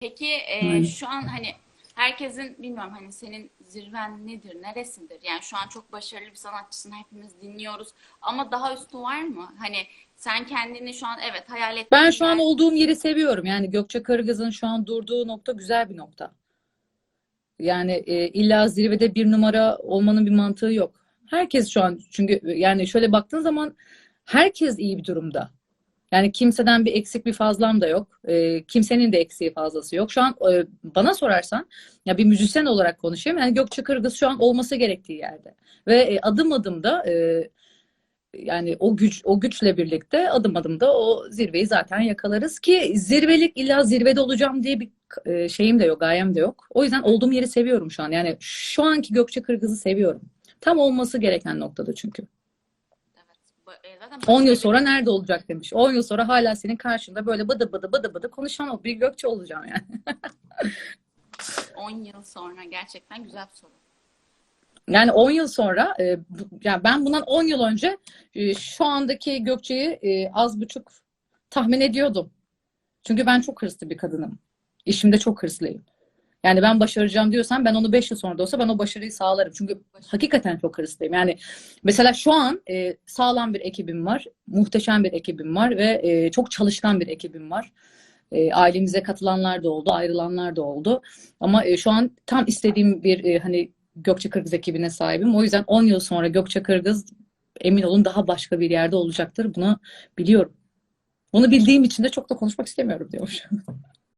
Peki e, Aynen. şu an hani herkesin bilmiyorum hani senin zirven nedir, neresindir? Yani şu an çok başarılı bir sanatçısın, hepimiz dinliyoruz. Ama daha üstü var mı? Hani sen kendini şu an evet hayal ettiğin Ben şu an olduğum yeri seviyorum. Yani Gökçe Karagöz'ün şu an durduğu nokta güzel bir nokta. Yani e, illa zirvede bir numara olmanın bir mantığı yok. Herkes şu an çünkü yani şöyle baktığın zaman herkes iyi bir durumda. Yani kimseden bir eksik bir fazlam da yok. E, kimsenin de eksiği fazlası yok. Şu an e, bana sorarsan ya bir müzisyen olarak konuşayım. Yani Gökçe Kırgız şu an olması gerektiği yerde. Ve e, adım adım da e, yani o güç o güçle birlikte adım adım da o zirveyi zaten yakalarız ki zirvelik illa zirvede olacağım diye bir e, şeyim de yok, gayem de yok. O yüzden olduğum yeri seviyorum şu an. Yani şu anki Gökçe Kırgız'ı seviyorum. Tam olması gereken noktada çünkü. Evet, ba- e, zaten 10 yıl sonra nerede olacak demiş. 10 yıl sonra hala senin karşında böyle bıdı bıdı bıdı bıdı konuşan o bir Gökçe olacağım yani. 10 yıl sonra gerçekten güzel bir soru. Yani 10 yıl sonra e, bu- yani ben bundan 10 yıl önce e, şu andaki Gökçe'yi e, az buçuk tahmin ediyordum. Çünkü ben çok hırslı bir kadınım. İşimde çok hırslıyım. Yani ben başaracağım diyorsam ben onu 5 yıl sonra da olsa ben o başarıyı sağlarım. Çünkü hakikaten çok hırslıyım. Yani mesela şu an e, sağlam bir ekibim var. Muhteşem bir ekibim var ve e, çok çalışkan bir ekibim var. E, ailemize katılanlar da oldu, ayrılanlar da oldu. Ama e, şu an tam istediğim bir e, hani Gökçe Kırgız ekibine sahibim. O yüzden 10 yıl sonra Gökçe Kırgız emin olun daha başka bir yerde olacaktır. Bunu biliyorum. Bunu bildiğim için de çok da konuşmak istemiyorum diyormuş.